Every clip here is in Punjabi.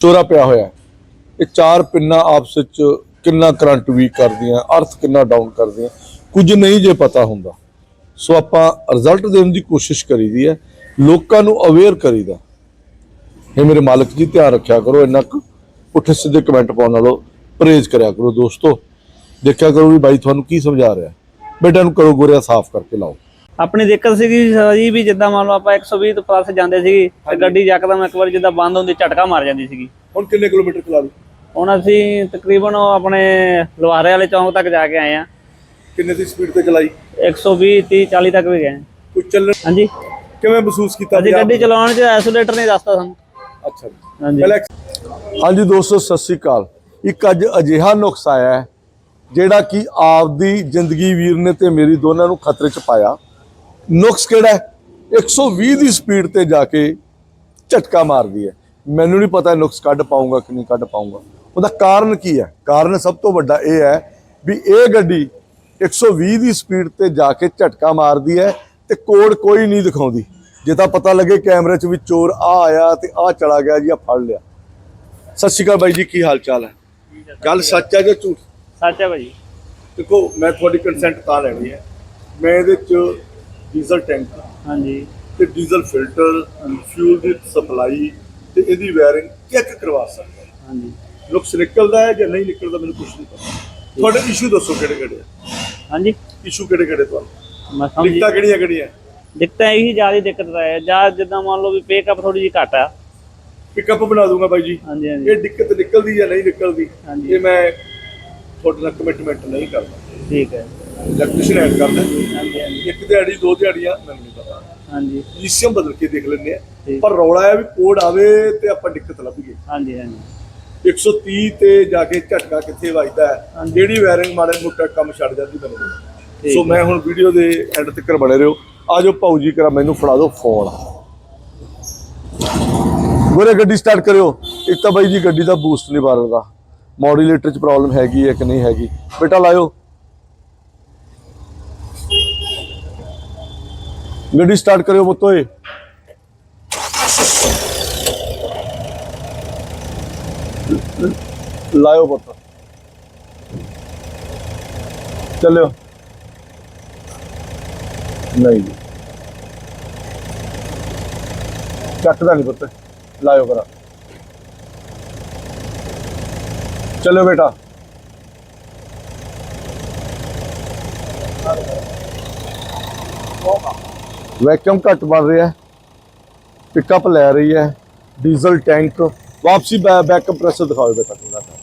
ਚੋਰਾ ਪਿਆ ਹੋਇਆ ਇਹ ਚਾਰ ਪਿੰਨਾਂ ਆਪਸ ਵਿੱਚ ਕਿੰਨਾ ਕਰੰਟ ਵੀਕ ਕਰਦੀਆਂ, ਅਰਥ ਕਿੰਨਾ ਡਾਊਨ ਕਰਦੀਆਂ, ਕੁਝ ਨਹੀਂ ਜੇ ਪਤਾ ਹੁੰਦਾ। ਸੋ ਆਪਾਂ ਰਿਜ਼ਲਟ ਦੇਣ ਦੀ ਕੋਸ਼ਿਸ਼ ਕਰੀਦੀ ਹੈ, ਲੋਕਾਂ ਨੂੰ ਅਵੇਅਰ ਕਰੀਦਾ। ਇਹ ਮੇਰੇ ਮਾਲਕ ਜੀ ਧਿਆਨ ਰੱਖਿਆ ਕਰੋ, ਇੰਨਾ ਕੁ ਪੁੱਠੇ ਸਿੱਧੇ ਕਮੈਂਟ ਪਾਉਣ ਨਾਲੋਂ ਪਰਹੇਜ਼ ਕਰਿਆ ਕਰੋ ਦੋਸਤੋ। ਦੇਖਿਆ ਕਰੋ ਵੀ ਬਾਈ ਤੁਹਾਨੂੰ ਕੀ ਸਮਝਾ ਰਿਹਾ ਬੇਟਾ ਨੂੰ ਕਰੋ ਗੋਰਿਆ ਸਾਫ਼ ਕਰਕੇ ਲਾਓ। ਆਪਣੀ ਦਿੱਕਤ ਸੀਗੀ ਜੀ ਵੀ ਜਿੱਦਾਂ ਮੰਨ ਲਓ ਆਪਾਂ 120 ਤੋਂ ਪਲੱਸ ਜਾਂਦੇ ਸੀ ਤੇ ਗੱਡੀ ਯਕਦਮ ਇੱਕ ਵਾਰ ਜਿੱਦਾਂ ਬੰਦ ਹੁੰਦੀ ਝਟਕਾ ਮਾਰ ਜਾਂਦੀ ਸੀਗੀ। ਹੁਣ ਕਿੰਨੇ ਕਿਲੋਮੀਟਰ ਚਲਾ ਲਈ ਹੁਣ ਅਸੀਂ ਤਕਰੀਬਨ ਆਪਣੇ ਲੁਹਾਰੇ ਵਾਲੇ ਚੌਂਕ ਤੱਕ ਜਾ ਕੇ ਆਏ ਆ ਕਿੰਨੇ ਦੀ ਸਪੀਡ ਤੇ ਚਲਾਈ? 120 30 40 ਤੱਕ ਵੀ ਗਏ। ਕੁਝ ਚੱਲਣ ਹਾਂਜੀ। ਕਿਵੇਂ ਮਹਿਸੂਸ ਕੀਤਾ ਅਸੀਂ ਗੱਡੀ ਚਲਾਉਣ 'ਚ ਐਸੋਲੇਟਰ ਨਹੀਂ ਦੱਸਦਾ ਸਾਨੂੰ। ਅੱਛਾ ਹਾਂਜੀ। ਹਾਂਜੀ ਦੋਸਤੋ ਸਤਿ ਸ੍ਰੀ ਅਕਾਲ। ਇੱਕ ਅੱਜ ਅਜਿਹਾ ਨੁਕਸ ਆਇਆ ਹੈ ਜਿਹੜਾ ਕਿ ਆਪਦੀ ਜ਼ਿੰਦਗੀ ਵੀਰ ਨੇ ਤੇ ਮੇਰੀ ਦੋਨਾਂ ਨੂੰ ਖਤਰੇ 'ਚ ਪਾਇਆ। ਨੁਕਸ ਕਿਹੜਾ ਹੈ? 120 ਦੀ ਸਪੀਡ ਤੇ ਜਾ ਕੇ ਝਟਕਾ ਮਾਰਦੀ ਹੈ। ਮੈਨੂੰ ਨਹੀਂ ਪਤਾ ਨੁਕਸ ਕੱਢ ਪਾਉਂਗਾ ਕਿ ਨਹੀਂ ਕੱਢ ਪਾਉਂਗਾ ਉਹਦਾ ਕਾਰਨ ਕੀ ਹੈ? ਕਾਰਨ ਸਭ ਤੋਂ ਵੱਡਾ ਇਹ ਹੈ ਵੀ ਇਹ ਗੱਡੀ 120 ਦੀ ਸਪੀਡ ਤੇ ਜਾ ਕੇ ਝਟਕਾ ਮਾਰਦੀ ਹੈ ਤੇ ਕੋਡ ਕੋਈ ਨਹੀਂ ਦਿਖਾਉਂਦੀ। ਜੇ ਤਾਂ ਪਤਾ ਲੱਗੇ ਕੈਮਰੇ 'ਚ ਵੀ ਚੋਰ ਆ ਆਇਆ ਤੇ ਆ ਚਲਾ ਗਿਆ ਜੀ ਆ ਫੜ ਲਿਆ। ਸਤਿ ਸ਼੍ਰੀ ਅਕਾਲ ਬਾਈ ਜੀ ਕੀ ਹਾਲ ਚਾਲ ਹੈ? ਗੱਲ ਸੱਚ ਹੈ ਜਾਂ ਝੂਠ? ਸੱਚ ਹੈ ਭਾਜੀ ਦੇਖੋ ਮੈਂ ਤੁਹਾਡੀ ਕੰਸੈਂਟ ਤਾਂ ਲੈਣੀ ਹੈ। ਮੈਂ ਇਹਦੇ 'ਚ ਡੀਜ਼ਲ ਟੈਂਕ ਹਾਂਜੀ। ਤੇ ਡੀਜ਼ਲ ਫਿਲਟਰ ਫਿਊਲ ਦੀ ਸਪਲਾਈ ਤੇ ਇਹਦੀ ਵਾਇਰਿੰਗ ਚੈੱਕ ਕਰਵਾ ਸਕਦਾ ਹਾਂਜੀ। ਨੁਕਸ ਨਿਕਲਦਾ ਹੈ ਜਾਂ ਨਹੀਂ ਨਿਕਲਦਾ ਮੈਨੂੰ ਕੁਝ ਨਹੀਂ ਪਤਾ। ਤੁਹਾਡੇ ਇਸ਼ੂ ਦੱਸੋ ਕਿਹੜੇ ਕਿਹੜੇ ਹਾਂਜੀ। ਇਸ਼ੂ ਕਿਹੜੇ ਕਿਹੜੇ ਤੁਹਾਨੂੰ? ਮੈਂ ਸਮਝੀ ਦਿੱਕਤਾਂ ਕਿਹੜੀਆਂ ਕਿਹੜੀਆਂ? ਦਿੱਕਤ ਇਹੀ ਜ਼ਿਆਦਾ ਦਿੱਕਤ ਹੈ। ਜਾਂ ਜਿੱਦਾਂ ਮੰਨ ਲਓ ਵੀ ਪੇਕਅਪ ਥੋੜੀ ਜਿਹੀ ਘੱਟ ਆ। ਪਿਕਅਪ ਬਣਾ ਦੂੰਗਾ ਬਾਈ ਜੀ। ਹਾਂਜੀ ਹਾਂਜੀ। ਇਹ ਦਿੱਕਤ ਨਿਕਲਦੀ ਜਾਂ ਨਹੀਂ ਨਿਕਲਦੀ। ਇਹ ਮੈਂ ਤੁਹਾਡੇ ਨਾਲ ਕਮਿਟਮੈਂਟ ਨਹੀਂ ਕਰਦਾ। ਠੀਕ ਹੈ। ਇਲੈਕਟ੍ਰੀਸ਼ੀਅਨ ਐਡ ਕਰਦਾ ਇੱਕ ਦਿਹਾੜੀ ਦੋ ਦਿਹਾੜੀਆਂ ਮੈਨੂੰ ਨਹੀਂ ਪਤਾ ਹਾਂਜੀ। ਲੀਸੀਅਮ ਬਦਲ ਕੇ ਦੇਖ ਲੈਂਦੇ ਆ। ਪਰ ਰੌਲਾ ਹੈ ਵੀ ਕੋਡ ਆਵੇ ਤੇ ਆਪਾਂ ਦਿੱਕਤ ਲੱਭੀਏ ਹਾਂਜੀ ਹਾਂਜੀ। 130 ਤੇ ਜਾ ਕੇ ਝਟਕਾ ਕਿੱਥੇ ਵੱਜਦਾ। ਜਿਹੜੀ ਵਾਇਰਿੰਗ ਮਾੜੇ ਮੋਟਾ ਕੰਮ ਛੱਡ ਜਾਂਦੀ ਠੀਕ ਸੋ ਮੈਂ ਹੁਣ ਵੀਡੀਓ ਦੇ ਐਂਡ ਤੱਕ ਬਣੇ ਰਹੋ। ਆਜੋ ਭਾਊ ਜੀ ਕਰਾ ਮੈਨੂੰ ਫੜਾ ਦਿਓ ਫੋਨ ਗੋਰੇ ਗੱਡੀ ਸਟਾਰਟ ਕਰਿਓ। ਇੱਕ ਤਾਂ ਬਾਈ ਜੀ ਗੱਡੀ ਦਾ ਬੂਸਟ ਨਹੀਂ ਮਾਰਦਾ ਮੋਡੂਲੇਟਰ 'ਚ ਪ੍ਰੋਬਲਮ ਹੈਗੀ ਹੈ ਕਿ ਨਹੀਂ ਹੈਗੀ? ਬੇਟਾ ਲਾਇਓ। ਗੱਡੀ ਸਟਾਰਟ ਕਰਿਓ ਮੁੱਤੋਏ ਲਾਇਓ ਪੁੱਤ ਚੱਲਿਓ ਨਹੀਂ ਜੀ ਚੱਕਦਾ ਨਹੀਂ ਪੁੱਤ ਲਾਇਓ ਕਰਾ ਚਲੋ ਬੇਟਾ ਵੈਕਿਊਮ ਘੱਟ ਬਣ ਰਿਹਾ ਹੈ ਪਿਕਅਪ ਲੈ ਰਹੀ ਹੈ ਡੀਜ਼ਲ ਟੈਂਕ ਵਾਪਸੀ ਬੈਕ ਕੰਪਰੈਸਰ ਦਿਖਾਓ ਬੇਟਾ ਕਿੰਨਾ ਕੁ।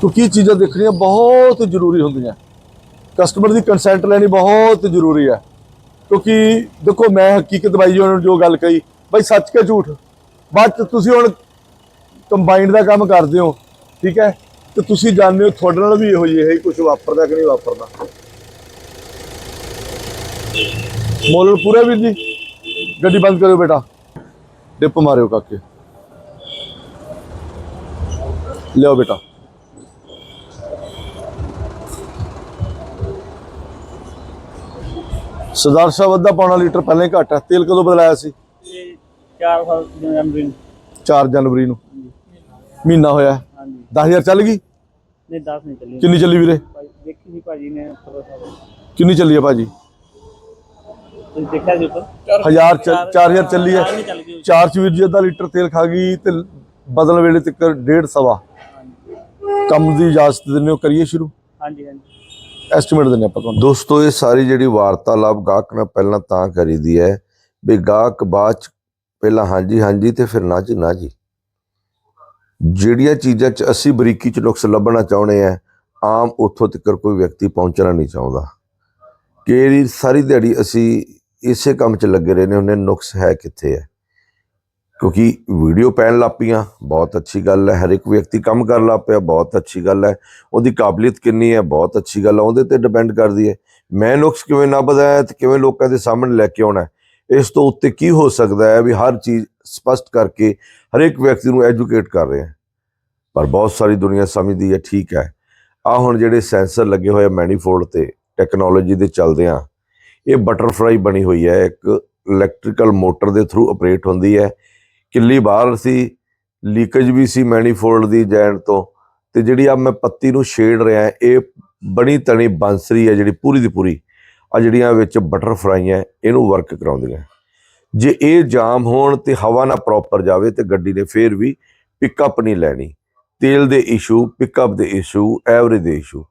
ਕਿਉਂਕਿ ਇਹ ਚੀਜ਼ਾਂ ਦੇਖਣੀਆਂ ਬਹੁਤ ਜ਼ਰੂਰੀ ਹੁੰਦੀਆਂ। ਕਸਟਮਰ ਦੀ ਕੰਸੈਂਟ ਲੈਣੀ ਬਹੁਤ ਜ਼ਰੂਰੀ ਹੈ। ਕਿਉਂਕਿ ਦੇਖੋ, ਮੈਂ ਹਕੀਕਤ ਬਾਈ ਜੀ ਉਹਨਾਂ ਨੂੰ ਜੋ ਗੱਲ ਕਹੀ, ਬਾਈ ਸੱਚ ਕੇ ਝੂਠ? ਬਾਅਦ ਚ ਤੁਸੀਂ ਹੁਣ ਕੰਬਾਈਨਡ ਦਾ ਕੰਮ ਕਰਦੇ ਹੋ, ਠੀਕ ਹੈ? ਤੇ ਤੁਸੀਂ ਜਾਣਦੇ ਹੋ ਤੁਹਾਡੇ ਨਾਲ ਵੀ ਇਹੋ ਜਿਹੀ ਹੈ ਕੁਝ ਵਾਪਰਦਾ ਕਿ ਨਹੀਂ ਵਾਪਰਦਾ। ਮੋਲ ਪੂਰਾ ਵੀਰ ਜੀ। ਗੱਡੀ ਬੰਦ ਕਰਿਓ ਬੇਟਾ। ਡਿਪ ਮਾਰਿਓ ਕਾਕੇ। ਲਿਓ ਬੇਟਾ। ਸਰਦਾਰ ਸਾਹਿਬ ਅੱਧਾ ਪੌਣਾ ਲੀਟਰ ਪਹਿਲਾਂ ਹੀ ਘੱਟ ਹੈ। ਤੇਲ ਕਦੋਂ ਬਦਲਾਇਆ ਸੀ? ਇਹ 4 ਸਾਲ ਜਨਵਰੀ ਨੂੰ। 4 ਜਨਵਰੀ ਨੂੰ। ਮਹੀਨਾ ਹੋਇਆ ਹਾਂਜੀ। 10000 ਚੱਲ ਗਈ? ਨਹੀਂ 10 ਨਹੀਂ ਚੱਲੀ। ਕਿੰਨੀ ਚੱਲੀ ਵੀਰੇ? ਦੇਖੀ ਸੀ ਭਾਜੀ ਨੇ। ਕਿੰਨੀ ਚੱਲੀ ਹੈ ਭਾਜੀ? ਤੁਸੀਂ ਦੇਖਿਆ ਸੀ ਉੱਪਰ 1000 4000 ਚੱਲੀ ਹੈ। ਚਾਰ ਨਹੀਂ ਚੱਲ ਗਈ ਚਾਰ ਚ ਵੀਰ ਜੀ ਅੱਧਾ ਲੀਟਰ ਤੇਲ ਖਾ ਗਈ ਤੇ ਬਦਲ ਵੇਲੇ ਤੱਕ ਡੇਢ ਸਵਾ। ਕੰਮ ਦੀ ਇਜਾਜ਼ਤ ਦਿੰਦੇ ਹੋ ਕਰੀਏ ਸ਼ੁਰੂ? ਹਾਂਜੀ ਹਾਂਜੀ। ਐਸਟੀਮੇਟ ਦਿੰਦੇ ਆਪਾਂ ਤੁਹਾਨੂੰ। ਦੋਸਤੋ ਇਹ ਸਾਰੀ ਜਿਹੜੀ ਵਾਰਤਾਲਾਪ ਗਾਹਕ ਨਾਲ ਪਹਿਲਾਂ ਤਾਂ ਕਰੀਦੀ ਹੈ ਵੀ ਗਾਹਕ ਬਾਅਦ ਚ ਪਹਿਲਾਂ ਹਾਂਜੀ ਹਾਂਜੀ ਤੇ ਫਿਰ ਨਾ ਜੀ ਨਾ ਜੀ। ਜਿਹੜੀਆਂ ਚੀਜ਼ਾਂ 'ਚ ਅਸੀਂ ਬਰੀਕੀ 'ਚ ਨੁਕਸ ਲੱਭਣਾ ਚਾਹੁੰਦੇ ਆ ਆਮ ਉੱਥੋਂ ਤੱਕ ਕੋਈ ਵਿਅਕਤੀ ਪਹੁੰਚਣਾ ਨਹੀਂ ਚਾਹੁੰਦਾ। ਕਿ ਸਾਰੀ ਦਿਹਾੜੀ ਅਸੀਂ ਇਸੇ ਕੰਮ 'ਚ ਲੱਗੇ ਰਹੇ ਨੇ ਹੁੰਦੇ ਨੁਕਸ ਹੈ ਕਿੱਥੇ ਹੈ? ਕਿਉਂਕਿ ਵੀਡੀਓ ਪੈਣ ਲੱਪੀਆਂ ਬਹੁਤ ਅੱਛੀ ਗੱਲ ਹੈ, ਹਰ ਇੱਕ ਵਿਅਕਤੀ ਕੰਮ ਕਰਨ ਲੱਗ ਪਿਆ, ਬਹੁਤ ਅੱਛੀ ਗੱਲ ਹੈ, ਉਹਦੀ ਕਾਬਲੀਅਤ ਕਿੰਨੀ ਹੈ, ਬਹੁਤ ਅੱਛੀ ਗੱਲ ਹੈ, ਉਹਦੇ ਤੇ ਡਿਪੈਂਡ ਕਰਦੀ ਹੈ। ਮੈਂ ਨੁਕਸ ਕਿਵੇਂ ਲੱਭਦਾ ਹੈ ਤੇ ਕਿਵੇਂ ਲੋਕਾਂ ਦੇ ਸਾਹਮਣੇ ਲੈ ਕੇ ਆਉਣਾ ਇਸ ਤੋਂ ਉੱਤੇ ਕੀ ਹੋ ਸਕਦਾ ਹੈ ਵੀ ਹਰ ਚੀਜ਼ ਸਪਸ਼ਟ ਕਰਕੇ ਹਰੇਕ ਵਿਅਕਤੀ ਨੂੰ ਐਜੂਕੇਟ ਕਰ ਰਹੇ ਹਾਂ? ਪਰ ਬਹੁਤ ਸਾਰੀ ਦੁਨੀਆ ਸਮਝਦੀ ਹੈ, ਠੀਕ ਹੈ। ਆ ਹੁਣ ਜਿਹੜੇ ਸੈਂਸਰ ਲੱਗੇ ਹੋਏ ਆ ਮੈਨੀਫੋਲਡ ਤੇ ਟੈਕਨੋਲੋਜੀ ਦੇ ਚੱਲਦੇ ਆ ਇਹ ਬਟਰਫਲਾਈ ਬਣੀ ਹੋਈ ਹੈ, ਇੱਕ ਇਲੈਕਟ੍ਰੀਕਲ ਮੋਟਰ ਦੇ ਥਰੂ ਆਪਰੇਟ ਹੁੰਦੀ ਹੈ। ਕਿੱਲੀ ਬਾਹਰ ਸੀ ਲੀਕੇਜ ਵੀ ਸੀ ਮੈਨੀਫੋਲਡ ਦੀ ਜੈਨ ਤੋਂ, ਤੇ ਜਿਹੜੀ ਆ ਮੈਂ ਪੱਤੀ ਨੂੰ ਛੇੜ ਰਿਹਾ, ਇਹ ਬਣੀ ਤਣੀ ਬਾਂਸਰੀ ਹੈ ਜਿਹੜੀ ਪੂਰੀ ਦੀ ਪੂਰੀ। ਆ ਜਿਹੜੀਆਂ ਵਿੱਚ ਬਟਰਫਲਾਈਆਂ ਇਹਨੂੰ ਵਰਕ ਕਰਾਉਂਦੀਆਂ। ਜੇ ਇਹ ਜਾਮ ਹੋਣ ਤੇ ਹਵਾ ਨਾ ਪ੍ਰੋਪਰ ਜਾਵੇ ਤੇ ਗੱਡੀ ਨੇ ਫੇਰ ਵੀ ਪਿਕਅਪ ਨਹੀਂ ਲੈਣੀ। ਤੇਲ ਦੇ ਇਸ਼ੂ ਪਿਕਅਪ ਦੇ ਇਸ਼ੂ ਐਵਰੇਜ ਦੇ ਇਸ਼ੂ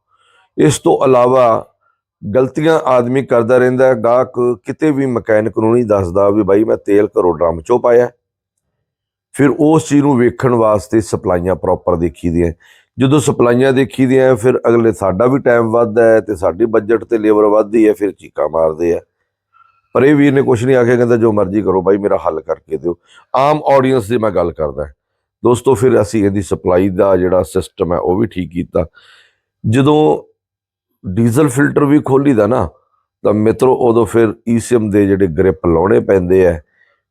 ਇਸ ਤੋਂ ਇਲਾਵਾ ਗਲਤੀਆਂ ਆਦਮੀ ਕਰਦਾ ਰਹਿੰਦਾ ਗਾਹਕ ਕਿਤੇ ਵੀ ਮਕੈਨਿਕ ਨੂੰ ਨਹੀਂ ਦੱਸਦਾ ਵੀ ਬਾਈ ਮੈਂ ਤੇਲ ਘਰੋਂ ਡਰਮ ਚੋਂ ਪਾਇਆ ਫਿਰ ਉਸ ਚੀਜ਼ ਨੂੰ ਵੇਖਣ ਵਾਸਤੇ ਸਪਲਾਈਆਂ ਪ੍ਰੋਪਰ ਦੇਖੀ ਦੀਆਂ ਜਦੋਂ ਸਪਲਾਈਆਂ ਦੇਖੀ ਦੀਆਂ ਫਿਰ ਅਗਲੇ ਸਾਡਾ ਵੀ ਟਾਈਮ ਵੱਧਦਾ ਹੈ ਤੇ ਸਾਡੀ ਬਜਟ ਤੇ ਲੇਬਰ ਵੱਧਦੀ ਹੈ, ਫਿਰ ਚੀਕਾਂ ਮਾਰਦੇ ਆ ਪਰ ਇਹ ਵੀਰ ਨੇ ਕੁਝ ਨਹੀਂ ਆਖਿਆ, ਕਹਿੰਦਾ ਜੋ ਮਰਜ਼ੀ ਕਰੋ ਬਾਈ, ਮੇਰਾ ਹੱਲ ਕਰਕੇ ਦਿਓ। ਆਮ ਆਡੀਅנס ਦੀ ਮੈਂ ਗੱਲ ਕਰਦਾ ਦੋਸਤੋ, ਫਿਰ ਅਸੀਂ ਇਹਦੀ ਸਪਲਾਈ ਦਾ ਜਿਹੜਾ ਸਿਸਟਮ ਹੈ, ਉਹ ਵੀ ਠੀਕ ਕੀਤਾ। ਜਦੋਂ ਡੀਜ਼ਲ ਫਿਲਟਰ ਵੀ ਖੋਲੀ ਦਾ ਨਾ, ਤਾਂ ਮਿੱਤਰੋ ਉਦੋਂ ਫਿਰ ਈਸੀਐਮ ਦੇ ਜਿਹੜੇ ਗ੍ਰਿਪ ਲਾਉਣੇ ਪੈਂਦੇ ਆ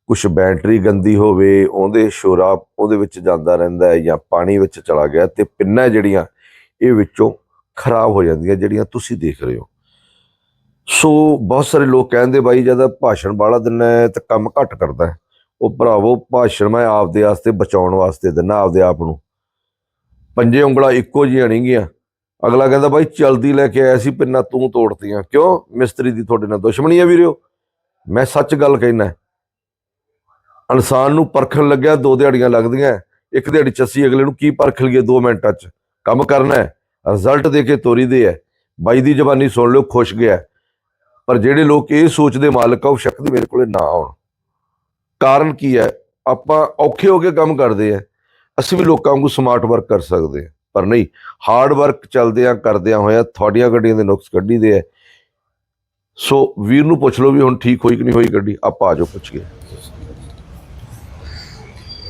ਕੁਝ ਬੈਟਰੀ ਗੰਦੀ ਹੋਵੇ, ਉਹਦੇ ਸ਼ੋਰਾ ਉਹਦੇ ਵਿੱਚ ਜਾਂਦਾ ਰਹਿੰਦਾ ਹੈ ਜਾਂ ਪਾਣੀ ਵਿੱਚ ਚਲਾ ਗਿਆ ਤੇ ਪਿੰਨਾਂ ਜਿਹੜੀਆਂ ਇਹ ਵਿੱਚੋਂ ਖਰਾਬ ਹੋ ਜਾਂਦੀਆਂ ਜਿਹੜੀਆਂ ਤੁਸੀਂ ਦੇਖ ਰਹੇ ਹੋ। ਸੋ ਬਹੁਤ ਸਾਰੇ ਲੋਕ ਕਹਿੰਦੇ ਬਾਈ ਜਦ ਭਾਸ਼ਣ ਵਾਲਾ ਦਿੰਦਾ ਹੈ ਤਾਂ ਕੰਮ ਘੱਟ ਕਰਦਾ ਉਹ ਭਰਾਵੋ, ਭਾਸ਼ਣ ਮੈਂ ਆਪਦੇ ਵਾਸਤੇ ਬਚਾਉਣ ਵਾਸਤੇ ਦਿੰਦਾ, ਆਪਦੇ ਆਪ ਨੂੰ। ਪੰਜੇ ਉਂਗਲਾਂ ਇੱਕੋ ਜਿਹੀਆਂ ਨਹੀਂ ਗੀਆਂ। ਅਗਲਾ ਕਹਿੰਦਾ ਬਾਈ ਚਲਦੀ ਲੈ ਕੇ ਆਇਆ ਸੀ ਪਿੰਨਾ ਤੂੰ ਤੋੜਤੀਆਂ। ਕਿਉਂ? ਮਿਸਤਰੀ ਦੀ ਤੁਹਾਡੇ ਨਾਲ ਦੁਸ਼ਮਣੀ ਆ ਵੀਰਿਓ। ਮੈਂ ਸੱਚ ਗੱਲ ਕਹਿਣਾ ਇਨਸਾਨ ਨੂੰ ਪਰਖਣ ਲੱਗਿਆ, ਦੋ ਦਿਹਾੜੀਆਂ ਲੱਗਦੀਆਂ। ਇੱਕ ਦਿਹਾੜੀ ਚ ਅਸੀਂ ਅਗਲੇ ਨੂੰ ਕੀ ਪਰਖ ਲਈਏ 2 ਮਿੰਟਾਂ ਚ? ਕੰਮ ਕਰਨਾ ਹੈ। ਰਿਜ਼ਲਟ ਦੇ ਕੇ ਤੋਰੀ ਦੇ ਹੈ। ਬਾਈ ਦੀ ਜ਼ਬਾਨੀ ਸੁਣ ਲਿਓ, ਖੁਸ਼ ਗਿਆ ਪਰ ਜਿਹੜੇ ਲੋਕ ਇਹ ਸੋਚਦੇ, ਮਾਲਕ ਆ, ਉਹ ਸ਼ਕਤੀ ਮੇਰੇ ਕੋਲੇ ਨਾ ਆਉਣ। ਕਾਰਨ ਕੀ ਹੈ? ਆਪਾਂ ਔਖੇ ਹੋ ਕੇ ਕੰਮ ਕਰਦੇ ਆ ਅਸੀਂ ਵੀ ਲੋਕਾਂ ਵਾਂਗੂ ਸਮਾਰਟ ਵਰਕ ਕਰ ਸਕਦੇ ਆ ਪਰ ਨਹੀਂ ਹਾਰਡ ਵਰਕ ਚੱਲਦਿਆਂ ਕਰਦਿਆਂ ਹੋਇਆ ਤੁਹਾਡੀਆਂ ਗੱਡੀਆਂ ਦੇ ਨੁਕਸ ਕੱਢੀਦੇ ਆ। ਸੋ ਵੀਰ ਨੂੰ ਪੁੱਛ ਲਓ ਵੀ ਹੁਣ ਠੀਕ ਹੋਈ ਕਿ ਨਹੀਂ ਹੋਈ ਗੱਡੀ ਆਪਾਂ ਆ ਜਾਓ ਪੁੱਛ ਗਏ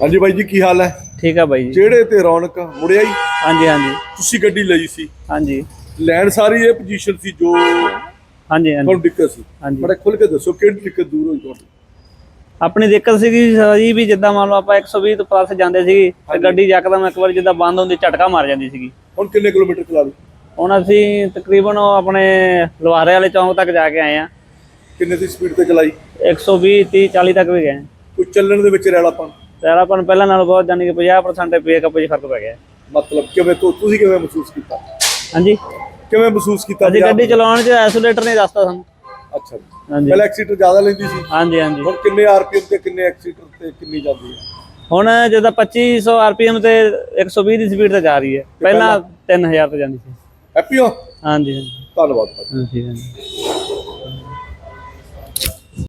ਹਾਂਜੀ ਬਾਈ ਜੀ ਕੀ ਹਾਲ ਹੈ? ਠੀਕ ਆ ਬਾਈ ਜੀ। ਜਿਹੜੇ ਤੇ ਰੌਣਕ ਮੁੜਿਆ ਹੀ? ਹਾਂਜੀ ਹਾਂਜੀ। ਤੁਸੀਂ ਗੱਡੀ ਲਈ ਸੀ? ਹਾਂਜੀ। ਲੈਣ ਸਾਰੀ ਇਹ ਪੋਜੀਸ਼ਨ ਸੀ ਜੋ ਹਾਂਜੀ ਹਾਂਜੀ। ਤੁਹਾਨੂੰ ਦਿੱਕਤ ਸੀ? ਹਾਂਜੀ। ਬੜਾ ਖੁੱਲ ਕੇ ਦੱਸੋ ਕਿਹੜੀ ਦਿੱਕਤ ਦੂਰ ਹੋਈ ਤੁਹਾਡੀ? ਆਪਣੀ ਦਿੱਕਤ ਸੀਗੀ ਜੀ ਵੀ ਜਿੱਦਾਂ ਮੰਨ ਲਓ ਆਪਾਂ 120 ਤੋਂ ਪਲੱਸ ਜਾਂਦੇ ਸੀਗੀ ਤੇ ਗੱਡੀ ਯਕਦਮ ਇੱਕ ਵਾਰ ਜਿੱਦਾਂ ਬੰਦ ਹੁੰਦੀ ਝਟਕਾ ਮਾਰ ਜਾਂਦੀ ਸੀਗੀ। ਹੁਣ ਕਿੰਨੇ ਕਿਲੋਮੀਟਰ ਚਲਾ ਲਈ ਹੁਣ ਅਸੀਂ ਤਕਰੀਬਨ ਆਪਣੇ ਲਵਾਰੇ ਵਾਲੇ ਚੌਂਕ ਤੱਕ ਜਾ ਕੇ ਆਏ ਆ ਕਿੰਨੇ ਦੀ ਸਪੀਡ ਤੇ ਚਲਾਈ? 120 30 40 ਤੱਕ ਵੀ ਗਏ ਕੋਈ ਚੱਲਣ ਦੇ ਵਿੱਚ ਰੈਲਾਪਨ? ਤੇਰਾਪਨ ਪਹਿਲਾਂ ਨਾਲੋਂ ਬਹੁਤ ਜਾਨੀ ਕਿ 50% ਪੀਕਅਪ 'ਚ ਫ਼ਰਕ ਪੈ ਗਿਆ। ਮਤਲਬ ਕਿਵੇਂ ਤੁਸੀਂ ਕਿਵੇਂ ਮਹਿਸੂਸ ਕੀਤਾ? ਹਾਂਜੀ। ਕਿਵੇਂ ਮਹਿਸੂਸ ਕੀਤਾ ਅਸੀਂ ਗੱਡੀ ਚਲਾਉਣ 'ਚ ਐਸੋਲੇਟਰ ਨਹੀਂ ਦੱਸਦਾ ਸਾਨੂੰ। ਅੱਛਾ ਜੀ। ਹਾਂਜੀ। ਪਹਿਲਾਂ ਐਕਸੀਟਰ ਜ਼ਿਆਦਾ ਲੈਂਦੀ ਸੀ। ਹਾਂਜੀ ਹਾਂਜੀ। ਹੁਣ ਕਿੰਨੇ ਆਰਪੀਐਮ ਤੇ ਕਿੰਨੇ ਐਕਸੀਟਰ ਤੇ ਕਿੰਨੀ ਜਾਂਦੀ ਹੈ? ਹੁਣ ਜਦੋਂ 2500 ਆਰਪੀਐਮ ਤੇ 120 ਦੀ ਸਪੀਡ ਤੇ ਜਾ ਰਹੀ ਹੈ। ਪਹਿਲਾਂ 3000 ਤੇ ਜਾਂਦੀ ਸੀ। ਹੈਪੀ ਹੋ? ਹਾਂਜੀ ਹਾਂਜੀ। ਧੰਨਵਾਦ ਭਾਜੀ। ਹਾਂਜੀ ਹਾਂਜੀ।